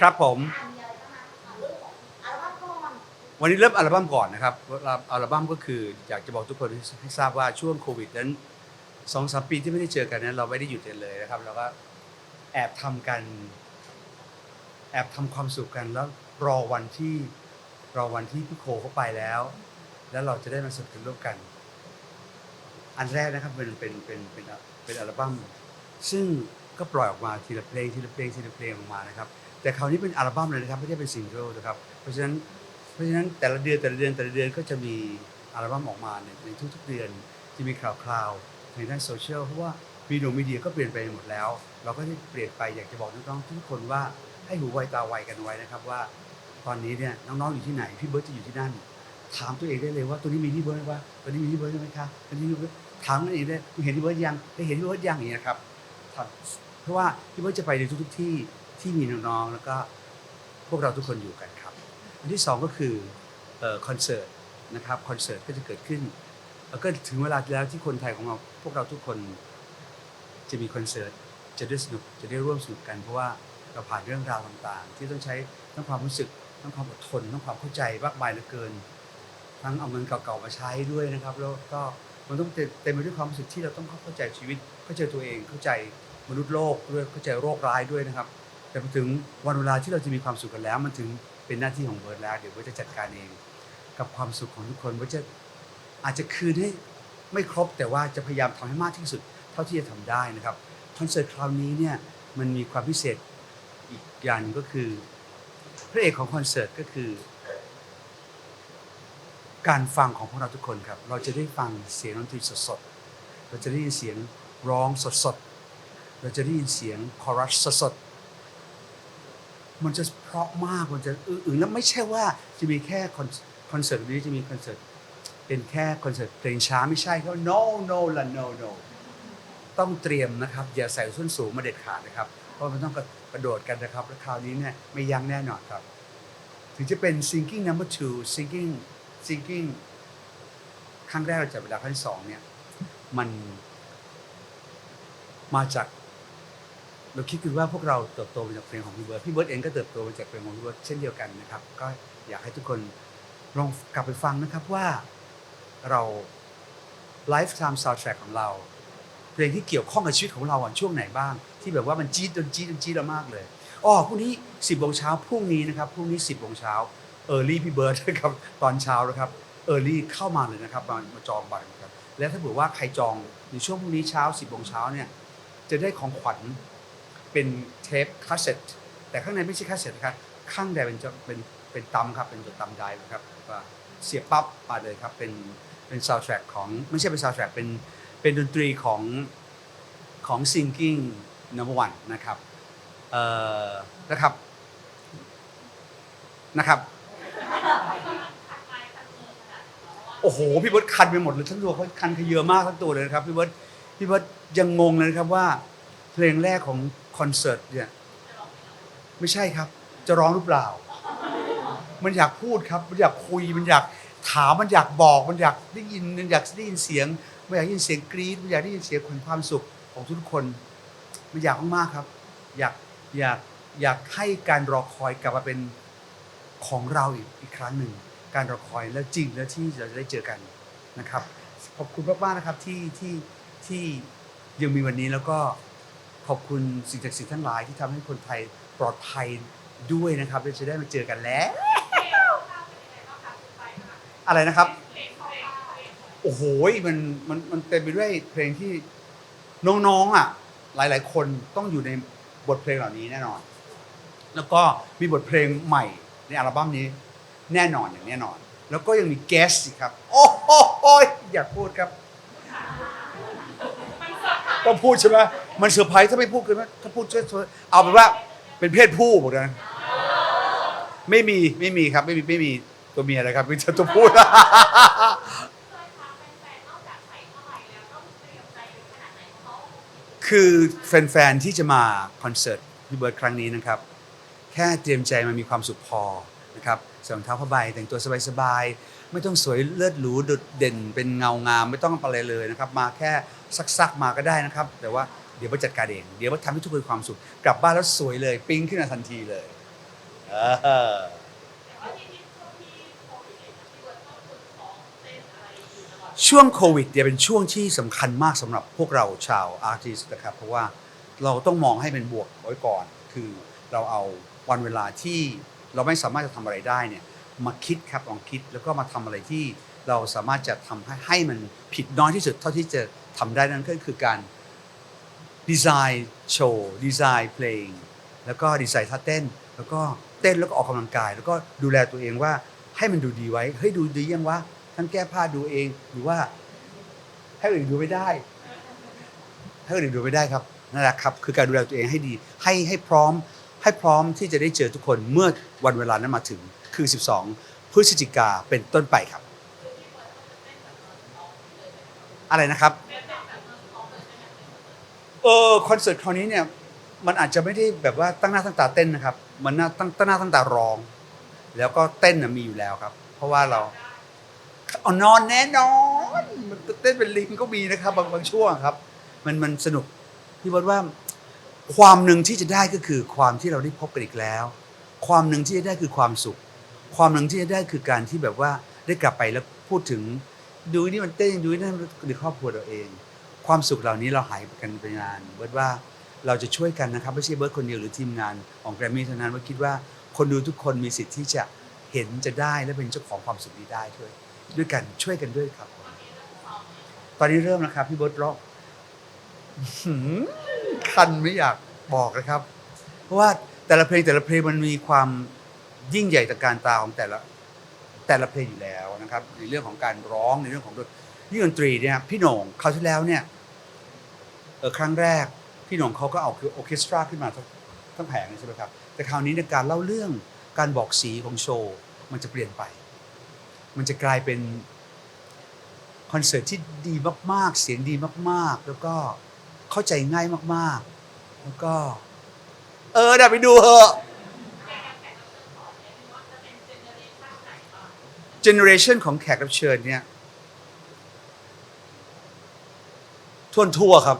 ครับผมอะมีอะไรบ้างนะอะเรื่องของอัลบั้มก่อนวันนี้เริ่มอัลบั้มก่อนนะครับอัลบั้มก็คืออยากจะบอกทุกคนให้ทราบว่าช่วงโควิดนั้นสองสามปีที่ไม่ได้เจอกันนั้น เราไม่ได้หยุดกันเลยนะครับเราก็แอบทำกัน แอบทำความสุขกันแล้วรอวันที่รอวันที่พี่โคเขาไปแล้ว แล้วเราจะได้มาสนุกกันร่วมกัน อันแรกนะครับเป็นเป็นเป็นเป็นเป็นอัลบั้มซึ่งก็ปล่อยออกมาทีละเพลงทีละเพลงทีละเพลงออกมานะครับ แต่คราวนี้เป็นอัลบั้มเลยนะครับไม่ใช่เป็นซิงเกิลนะครับเพราะฉะนั้นเพราะฉะนั้นแต่ละเดือนแต่ละเดือนแต่ละเดือนก็จะมีอัลบั้มออกมาในในทุกๆเดือนจะมีข่าวคราวในด้านโซเชียลเพราะว่ามีโนมีเดียก็เปลี่ยนไปหมดแล้ว เราก็ได้เปลี่ยนไปอยากจะบอกน้องๆทุกคนว่าให้หูไวตาไวกันไว้นะครับว่า ตอนนี้เนี่ยน้องๆอยู่ที่ไหนพี่เบิร์ตจะอยู่ที่นั่น ถามตัวเองได้เลยว่าตัวนี้มีพี่เบิร์ตไหมวะตัวนี้มีพี่เบิร์ตใช่ไหมคะตัวนี้มีพี่เบิร์ตถามตัวเองได้คุณเห็นพี่เบิร์ตยังได้เห็นพี่เบิร์ตยังอย่างเงี้ครับเพราะว่าพี่เบิร์ตจะไปในทุกๆที่ ที่มีน้องๆแล้วก็พวกเราทุกคนอยู่กันครับ อันที่สองก็คือคอนเสิร์ตนะครับคอนเสิร์ตก็จะเกิดขึ้นแล้วก็ถึงเวลาแล้วที่คนไทยของเราพวกเราทุกคนจะมีคอนเสิร์ตจะได้สนุกจะได้ร่วมสนุกกันเพราะว่าเราผ่านเรื่องราวต่างๆ ที่ต้องใช้ทั้งความรู้สึกทั้งความอดทนทั้งความเข้าใจมากมายเหลือเกิน ทั้งเอาเงินเก่าๆมาใช้ด้วยนะครับแล้วก็มันต้องเต็มไปด้วยความรู้สึกที่เราต้องเข้าใจชีวิตเข้าใจตัวเองเข้าใจมนุษย์โลกด้วยเข้าใจโรคร้ายด้วยนะครับ แต่พอถึงวันเวลาที่เราจะมีความสุขกันแล้ว มันถึงเป็นหน้าที่ของเบิร์ดแล้ว เดี๋ยวเบิร์ดจะจัดการเอง กับความสุขของทุกคนเบิร์ดจะอาจจะคืนให้ไม่ครบแต่ว่าจะพยายามทำให้มากที่สุด เท่าที่จะทำได้นะครับคอนเสิร์ตคราวนี้เนี่ยมันมีความพิเศษอีกอย่างหนึ่งก็คือพระเอกของคอนเสิร์ตก็คือ การฟังของพวกเราทุกคนครับ เราจะได้ฟังเสียงดนตรีสดๆเราจะได้ยินเสียงร้องสดๆเราจะได้ยินเสียงคอรัสสดๆ มันจะเพราะมากมันจะอื่นแล้วไม่ใช่ว่าจะมีแค่คอนคอนเสิร์ตนี้จะมีคอนเสิร์ตเป็นแค่คอนเสิร์ตเพลงช้าไม่ใช่ครับ no no ละ no no ต้องเตรียมนะครับ อย่าใส่ส้นสูงมาเด็ดขาดนะครับ เพราะมันต้องกระโดดกันนะครับและคราวนี้เนี่ยไม่ยั้งแน่นอนครับ ถึงจะเป็น sinking number two sinking sinking ครั้งแรกเราจัดเวลาครั้งที่สองเนี่ยมันมาจาก เราคิดกันว่าพวกเราเติบโตมาจากเพลงของพี่เบิร์ดพี่เบิร์ดเองก็เติบโตมาจากเพลงของพี่เบิร์ดเช่นเดียวกันนะครับ ก็อยากให้ทุกคนลองกลับไปฟังนะครับว่าเรา lifetime soundtrack ของเรา เพลงที่เกี่ยวข้องกับชีวิตของเราอะช่วงไหนบ้าง ที่แบบว่ามันจี๊ดจนจี๊ดจนจี๊ดเรามากเลยอ๋อพรุ่งนี้10โมงเช้าพรุ่งนี้นะครับพรุ่งนี้10โมงเช้าเออร์ลี่พี่เบิร์ดนะครับตอนเช้านะครับเออร์ลี่เข้ามาเลยนะครับมามาจองบัตรนะครับและถ้าเผื่อว่าใครจองในช่วงพรุ่งนี้เช้า10โมงเช้าเนี่ยจะได้ของขวัญ เป็นเทปคาสเซ็ตแต่ข้างในไม่ใช่คาสเซ็ตนะครับข้างในเป็นเป็นเป็นตำครับเป็นตัวตำไดนะครับว่าเสียบปั๊บมาเลยครับเป็นเป็นซาวด์แทร็กของไม่ใช่เป็นซาวด์แทร็กเป็นเป็นดนตรีของของ Sinking Number One นะครับเอ่อนะครับนะครับโอ้โหพี่เบิร์ดคันไปหมดเลยทั้งตัวเขาคันขยเยอะมากทั้งตัวเลยนะครับพี่เบิร์ดพี่เบิร์ดยังงงเลยครับว่า เพลงแรกของคอนเสิร์ตเนี่ยไม่ใช่ครับ จะร้องหรือเปล่า มันอยากพูดครับ มันอยากคุย มันอยากถาม มันอยากบอก มันอยากได้ยิน มันอยากได้ยินเสียง มันอยากได้ยินเสียงกรี๊ด มันอยากได้ยินเสียงของความสุขของทุกคน มันอยากมากๆครับ อยากอยากอยากให้การรอคอยกลับมาเป็นของเราอีกอีกครั้งหนึ่ง การรอคอยแล้วจริงแล้วที่เราจะได้เจอกันนะครับ ขอบคุณมากๆนะครับที่ที่ที่ยังมีวันนี้แล้วก็ ขอบคุณสิ่งศักดิ์สิทธิ์ทั้งหลายที่ทำให้คนไทยปลอดภัยด้วยนะครับและจะได้มาเจอกันแล้ว อะไรนะครับ โอ้โหมันมันมันเต็มไปด้วยเพลงที่น้องๆอะ หลาย ๆ คนต้องอยู่ในบทเพลงเหล่านี้แน่นอน แล้วก็มีบทเพลงใหม่ในอัลบั้มนี้แน่นอนอย่างแน่นอน แล้วก็ยังมีแกสสิครับ โอ้โหโอ้ยอยากพูดครับต้องพูดใช่ไหม มันเซอร์ไพรส์ถ้าไม่พูดคือถ้าพูดช่วยเอาเป็นว่าเป็นเพศผู้หมดนะไม่มีไม่มีครับไม่มีไม่มีตัวเมียนะครับมีแต่ตัวผู้คือแฟนๆที่จะมาคอนเสิร์ตพี่เบิร์ดครั้งนี้นะครับ แค่เตรียมใจมามีความสุขพอนะครับใส่รองเท้าผ้าใบแต่งตัวสบายๆไม่ต้องสวยเลิศหรูโดดเด่นเป็นเงางาม ไม่ต้องอะไรเลยนะครับ มาแค่ซักๆมาก็ได้นะครับ แต่ว่า เดี๋ยวมาจัดการเอง เดี๋ยวมาทำให้ทุกคนมีความสุข กลับบ้านแล้วสวยเลย ปิ๊งขึ้นมาทันทีเลยเออช่วงโควิดเนี่ยเบิร์ดต้องฝึกซ้อมเต้นอะไรอยู่ตลอดช่วเป็นช่วงที่สำคัญมากสำหรับพวกเราชาวอาร์ติสต์นะครับเพราะว่าเราต้องมองให้เป็นบวกไว้ก่อน คือเราเอาวันเวลาที่เราไม่สามารถจะทำอะไรได้เนี่ยมาคิดครับลองคิดแล้วก็มาทำอะไรที่เราสามารถจะทำให้ให้มันผิดน้อยที่สุดเท่าที่จะทำได้นั่นก็คือการ ดีไซน์โชว์ดีไซน์เพลง แล้วก็ดีไซน์ท่าเต้น แล้วก็เต้นแล้วก็ออกกำลังกาย แล้วก็ดูแลตัวเองว่าให้มันดูดีไว้เฮ้ยดูดียังวะทั้งแก้ผ้าดูเองหรือว่าให้คนอื่นดูไม่ได้ให้คนอื่นดูไม่ได้ครับนั่นแหละครับ คือการดูแลตัวเองให้ดี ให้ให้พร้อมให้พร้อมที่จะได้เจอทุกคนเมื่อวันเวลานั้นมาถึงคือ 12 พฤศจิกาเป็นต้นไปครับ อะไรนะครับ เออคอนเสิร์ตคราวนี้เนี่ยมันอาจจะไม่ได้แบบว่าตั้งหน้าตั้งตาเต้นนะครับ มันน่าตั้งตั้งหน้าตั้งตาร้อง แล้วก็เต้นน่ะมีอยู่แล้วครับ เพราะว่าเราเอานอนแน่นอน มันเต้นเป็นลิงก็มีนะครับ บางบางช่วงครับ มันมันสนุกพี่บดว่า ความหนึ่งที่จะได้ก็คือความที่เราได้พบกันอีกแล้ว ความหนึ่งที่จะได้คือความสุข ความหนึ่งที่จะได้คือการที่แบบว่าได้กลับไปแล้วพูดถึงดูนี่มันเต้นดูนี่นในครอบครัวเราเอง ความสุขเหล่านี้เราหายกันไปนานเบิร์ดว่าเราจะช่วยกันนะครับไม่ใช่เบิร์ดคนเดียวหรือทีมงานของแกรมมี่เท่านั้นว่าคิดว่าคนดูทุกคนมีสิทธิ์ที่จะเห็นจะได้และเป็นเจ้าของความสุขนี้ได้ด้วย ด้วยกันช่วยกันด้วยครับ ตอนนี้เริ่มแล้วครับพี่เบิร์ดร้องคันไม่อยากบอกนะครับ เพราะว่าแต่ละเพลงแต่ละเพลงมันมีความยิ่งใหญ่ตระการตาของแต่ละแต่ละเพลงอยู่แล้วนะครับ ในเรื่องของการร้องในเรื่องของดนตรีเนี่ยพี่โหน่งคราวที่แล้วเนี่ยเครั้งแรกพี่หน่งเขาก็เอาคือออเคสตราขึ้นมาทั้งทั้งแผงเลยใช่ไหมครับ แต่คราวนี้ในการเล่าเรื่องการบอกสีของโชว์มันจะเปลี่ยนไป มันจะกลายเป็นคอนเสิร์ตที่ดีมาก ๆ เสียงดีมาก ๆ แล้วก็เข้าใจง่ายมาก ๆ แล้วก็ เออเดี๋ยวไปดูเถอะเจเนอเรชันของแขกรับเชิญเนี่ย ทั่วทั่วครับ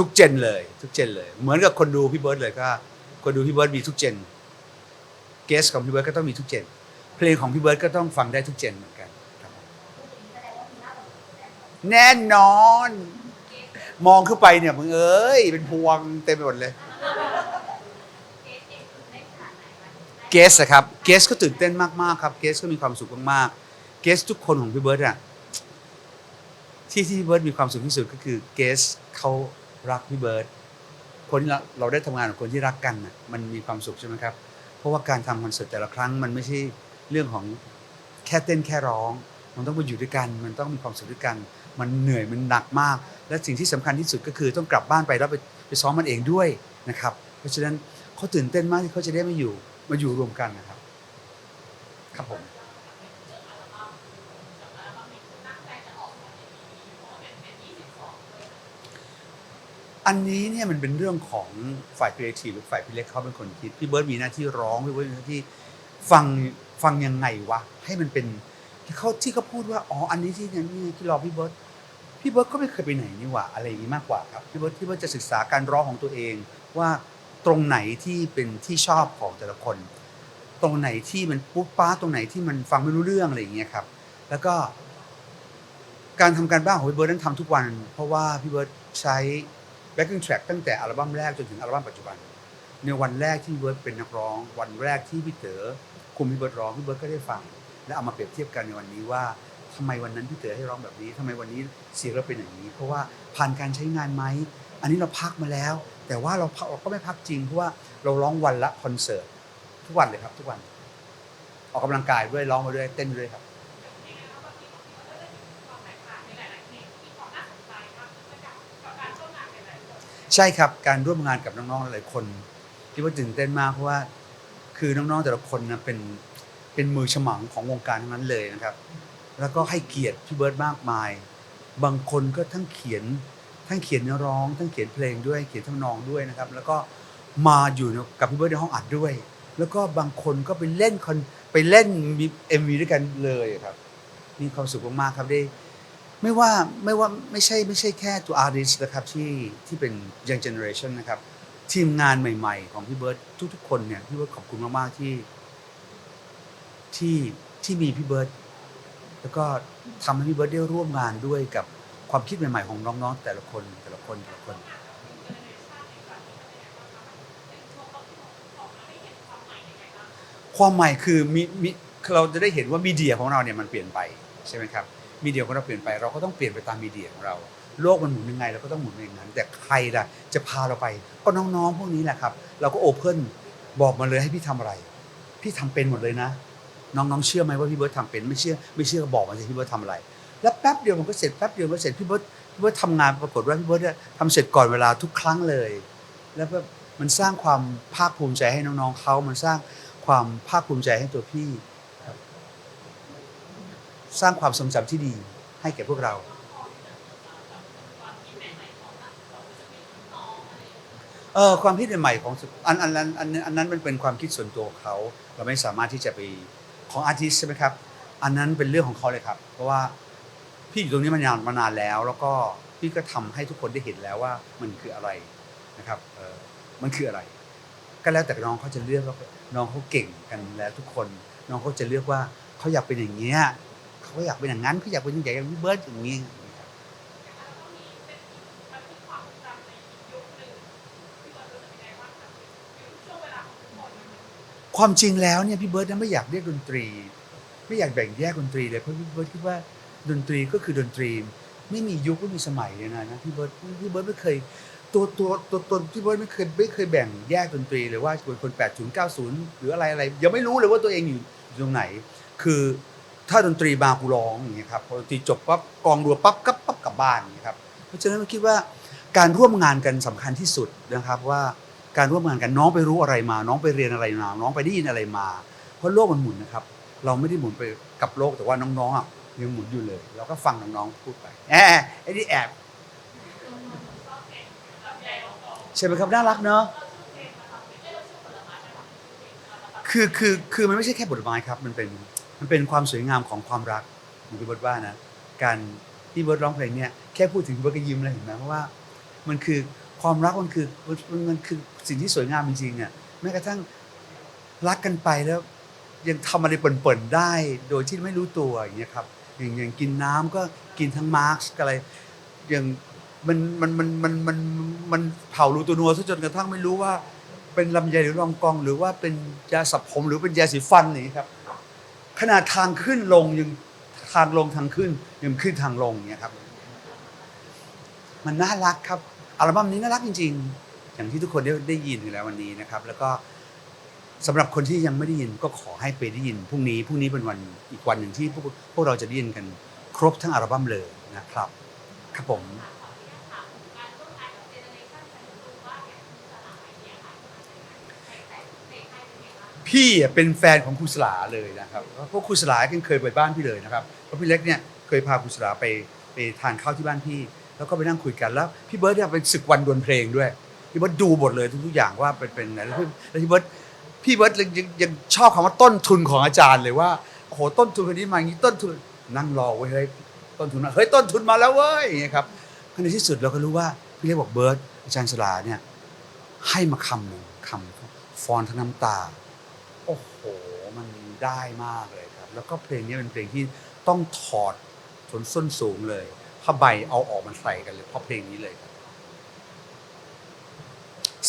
ทุกเจนเลย ทุกเจนเลย เหมือนกับคนดูพี่เบิร์ดเลยก็ คนดูพี่เบิร์ดมีทุกเจนเกสของพี่เบิร์ดก็ต้องมีทุกเจน เพลงของพี่เบิร์ดก็ต้องฟังได้ทุกเจนเหมือนกันแน่นอน มองขึ้นไปเนี่ยมึงเอ้ยเป็นพวงเต็มไปหมดเลยเกสครับเกสก็ตื่นเต้นมากๆครับเกสก็มีความสุขมากๆเกสทุกคนของพี่เบิร์ดอะที่ที่พี่เบิร์ดมีความสุขที่สุดก็คือเกสเขา รักพี่เบิร์ดคนที่เราเราได้ทำงานกับคนที่รักกันน่ะมันมีความสุขใช่ไหมครับ เพราะว่าการทำคอนเสิร์ตแต่ละครั้งมันไม่ใช่เรื่องของแค่เต้นแค่ร้อง มันต้องมาอยู่ด้วยกัน มันต้องมีความสุขด้วยกัน มันเหนื่อยมันหนักมาก และสิ่งที่สำคัญที่สุดก็คือต้องกลับบ้านไปแล้วไปไปซ้อมมันเองด้วยนะครับ เพราะฉะนั้นเขาตื่นเต้นมากที่เขาจะได้มาอยู่มาอยู่รวมกันนะครับ ครับผม อันนี้เนี่ยมันเป็นเรื่องของฝ่ายครีเอทีฟหรือฝ่ายพี่เล็กเขาเป็นคนคิดพี่เบิร์ดมีหน้าที่ร้องพี่เบิร์ดมีหน้าที่ฟังฟังยังไงวะให้มันเป็นเขาที่เขาพูดว่าอ๋ออันนี้ที่อย่างนี้ที่รอพี่เบิร์ดพี่เบิร์ดก็ไม่เคยไปไหนนี่หว่าอะไรอย่างนี้มากกว่าครับพี่เบิร์ดพี่เบิร์ดจะศึกษาการร้องของตัวเองว่าตรงไหนที่เป็นที่ชอบของแต่ละคน ตรงไหนที่มันปุ๊บป้าตรงไหนที่มันฟังไม่รู้เรื่องอะไรอย่างเงี้ยครับ แล้วก็การทำการบ้านของพี่เบิร์ดนั้นทำทุกวัน เพราะว่าพี่เบิร์ดใช้ backing track ตั้งแต่อัลบั้มแรกจนถึงอัลบั้มปัจจุบัน ในวันแรกที่เบิร์ดเป็นนักร้อง วันแรกที่พี่เต๋อคุมพี่เบิร์ดร้องพี่เบิร์ดก็ได้ฟัง และเอามาเปรียบเทียบกันในวันนี้ว่าทำไมวันนั้นพี่เต๋อให้ร้องแบบนี้ทำไมวันนี้เสียงเราเป็นอย่างนี้ เพราะว่าผ่านการใช้งานไหมอันนี้เราพักมาแล้ว แต่ว่าเราพักเราก็ไม่พักจริงเพราะว่าเราร้องวันละคอนเสิร์ตทุกวันเลยครับทุกวัน ออกกำลังกายด้วยร้องมาด้วยเต้นด้วยครับ ใช่ครับการร่วมงานกับน้องๆหลายคนที่ว่าตื่นเต้นมากเพราะว่าคือน้องๆแต่ละคนนะเป็นเป็นมือฉมังของวงการทั้งนั้นเลยนะครับ แล้วก็ให้เกียรติพี่เบิร์ดมากมาย บางคนก็ทั้งเขียนทั้งเขียนเนื้อร้อง ทั้งเขียนเพลงด้วยเขียนทำนองด้วยนะครับ แล้วก็มาอยู่กับพี่เบิร์ดในห้องอัดด้วย แล้วก็บางคนก็ไปเล่นคอนไปเล่นมีเอ็มวีด้วยกันเลยครับมีความสุขมากๆครับได้ ไม่ว่าไม่ว่าไม่ใช่ไม่ใช่แค่ตัว artist นะครับที่ที่เป็น young generation นะครับทีมงานใหม่ ๆ ของพี่เบิร์ตทุกๆ คนเนี่ยพี่เบิร์ตขอบคุณมากๆที่ที่ที่มีพี่เบิร์ตแล้วก็ทำให้พี่เบิร์ตได้ร่วมงานด้วยกับความคิดใหม่ ๆ ของน้องๆแต่ละคนแต่ละคนแต่ละคน ความใหม่คือมีมีเราจะได้เห็นว่ามีเดียของเราเนี่ยมันเปลี่ยนไปใช่ไหมครับ มีเดียของเราเปลี่ยนไปเราก็ต้องเปลี่ยนไปตามมีเดียของเรา โลกมันหมุนยังไงเราก็ต้องหมุนอย่างนั้น แต่ใครล่ะจะพาเราไป ก็น้องๆพวกนี้แหละครับ เราก็โอเพ่นบอกมาเลยให้พี่ทำอะไร พี่ทำเป็นหมดเลยนะ น้องๆเชื่อไหมว่าพี่เบิร์ตทำเป็นไม่เชื่อ ไม่เชื่อก็บอกมาสิพี่เบิร์ตทำอะไร แล้วแป๊บเดียวมันก็เสร็จแป๊บเดียวมันก็เสร็จพี่เบิร์ตพี่เบิร์ตทำงานปรากฏว่าพี่เบิร์ตทำเสร็จก่อนเวลาทุกครั้งเลย แล้วมันสร้างความภาคภูมิใจให้น้องๆเขามันสร้างความภาคภูมิใจให้ตัวพี่ สร้างความทรงจำที่ดีให้แก่พวกเรา เออความคิดใหม่ของอันอันนั้นอันนั้นอันนั้นมันเป็นความคิดส่วนตัวของเขา เราไม่สามารถที่จะไปของอาร์ติสใช่ไหมครับ อันนั้นเป็นเรื่องของเขาเลยครับ เพราะว่าพี่อยู่ตรงนี้มานานมานานแล้ว แล้วก็พี่ก็ทำให้ทุกคนได้เห็นแล้วว่ามันคืออะไรนะครับเออมันคืออะไร ก็แล้วแต่น้องเขาจะเลือกน้องเขาเก่งกันแล้วทุกคน น้องเขาจะเลือกว่าเขาอยากเป็นอย่างเงี้ย เขาอยากเป็นอย่างนั้นเขาอยากเป็นอย่างใหญ่อย่างพี่เบิร์ดอย่างนี้ความจริงแล้วเนี่ยพี่เบิร์ดนั้นไม่อยากเรียกดนตรี ไม่อยากแบ่งแยกดนตรีเลยเพราะพี่เบิร์ดคิดว่าดนตรีก็คือดนตรี ไม่มียุคไม่มีสมัยเลยนะนะพี่เบิร์ดพี่เบิร์ดไม่เคยตัวตัวตัวตนพี่เบิร์ดไม่เคยไม่เคยแบ่งแยกดนตรีเลยว่าเป็นคน80 90หรืออะไรอะไรยังไม่รู้เลยว่าตัวเองอยู่อยู่ตรงไหน คือ ถ้าดนตรีมากูร้องอย่างเงี้ยครับพอดนตรีจบปั๊บกองรัวปั๊บก็ปั๊บกลับบ้านอย่างเงี้ยครับเพราะฉะนั้นผมคิดว่าการร่วมงานกันสำคัญที่สุดนะครับว่าการร่วมงานกันน้องไปรู้อะไรมา น้องไปเรียนอะไรมา น้องไปได้ยินอะไรมา เพราะโลกมันหมุนนะครับ เราไม่ได้หมุนไปกับโลกแต่ว่าน้องๆอะยังหมุนอยู่เลยเราก็ฟังน้องๆพูดไปแอบไอ้นี่แอบใช่ไหมครับน่ารักเนาะคือคือคือมันไม่ใช่แค่บทไม้ครับมันเป็น มันเป็นความสวยงามของความรักผมพี่เบิร์ดว่านะการที่เบิร์ดร้องเพลงเนี่ยแค่พูดถึงเบิร์ดก็ยิ้มเลยเห็นไหมเพราะว่ามันคือความรักมันคือมันมันคือสิ่งที่สวยงามจริงๆอะแม้กระทั่งรักกันไปแล้ว ยังทำอะไรเปิ่นๆได้ โดยที่ไม่รู้ตัวอย่างเงี้ยครับอย่างอย่างกินน้ำก็กินทั้งมาร์กอะไรอย่างมันมันมันมันมันมันเผารูตัวนัวซะจนกระทั่งไม่รู้ว่า เป็นลำไยหรือรองกอง หรือว่าเป็นยาสับผมหรือเป็นยาสีฟันนี้ครับ ขนาดทางขึ้นลงยังทางลงทางขึ้นยังขึ้นทางลงเงี้ยครับ มันน่ารักครับอัลบั้มนี้น่ารักจริง ๆ อย่างที่ทุกคนได้ได้ยินอยู่แล้ววันนี้นะครับ แล้วก็สำหรับคนที่ยังไม่ได้ยินก็ขอให้ไปได้ยินพรุ่งนี้พรุ่งนี้เป็นวันอีกวันหนึ่งที่พวกพวกเราจะได้ยินกัน ครบทั้งอัลบั้มเลยนะครับ ครับผม พี่เป็นแฟนของครูสลาเลยนะครับเพราะครูสลาก็เคยไปบ้านพี่เลยนะครับเพราะพี่เล็กเนี่ยเคยพาครูสลาไปไปทานข้าวที่บ้านพี่ แล้วก็ไปนั่งคุยกันแล้วพี่เบิร์ดเนี่ยเป็นศึกวันดวลเพลงด้วยพี่เบิร์ดดูหมดเลยทุกๆอย่างว่าเป็นเป็นไงแล้วพี่แล้วพี่เบิร์ดพี่เบิร์ดยังยังยังชอบคำว่าต้นทุนของอาจารย์เลยว่าโอ้โหต้นทุนคนนี้มาอย่างนี้ต้นทุนนั่งรอไว้เฮ้ยต้นทุนมาเฮ้ยต้นทุนมาแล้วเว้ยอย่างเงี้ยครับในที่สุดเราก็รู้ว่าพี่เล็กบอกเบิร์ดอาจารย์สลาเนี่ยให้มาคำหนึ่งคำฟอนทั้งน้ำตา โอ้โห มันได้มากเลยครับ แล้วก็เพลงนี้เป็นเพลงที่ต้องถอดจนส้นสูงเลยผ้าใบเอาออกมันใส่กันเลยเพราะเพลงนี้เลยครับ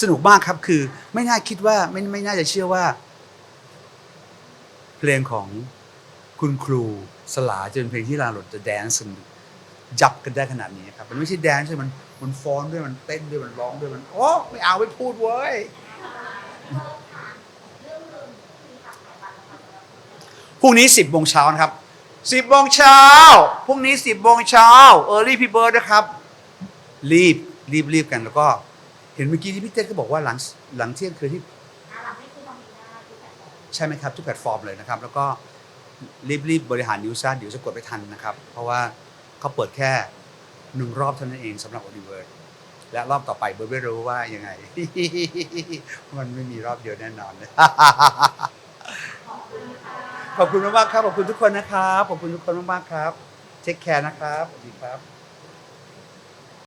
สนุกมากครับคือไม่น่าคิดว่าไม่ไม่น่าจะเชื่อว่า เพลงของคุณครูสลาจะเป็นเพลงที่ลาหลดจะแดนซ์กันยับกันได้ขนาดนี้ครับ มันไม่ใช่แดนซ์ใช่มันมันฟ้อนด้วยมันเต้นด้วยมันร้องด้วยมันโอ้ไม่เอาไม่พูดเว้ย พรุ่งนี้ 10โมงเช้านะครับ10โมงเช้าพรุ่งนี้10โมงเช้าเออรีพี่เบิร์ดนะครับ รีบรีบรีบกันแล้วก็ เห็นเมื่อกี้ที่พี่เต้ก็บอกว่าหลังหลังเที่ยงคืนที่ใช่ไหมครับ ทุกแพลตฟอร์มเลยนะครับ แล้วก็รีบรีบบริหารนิวซะเดี๋ยวจะกดไม่ทันนะครับ เพราะว่าเขาเปิดแค่หนึ่งรอบเท่านั้นเองสำหรับโอลิเวิร์ดและรอบต่อไปเบิร์ดไม่รู้ว่ายังไง มันไม่มีรอบเดียวแน่นอนเลย ขอบคุณมากๆครับ ขอบคุณทุกคนนะครับ ขอบคุณทุกคนมากๆครับ เช็คแคร์นะครับ สวัสดีครับ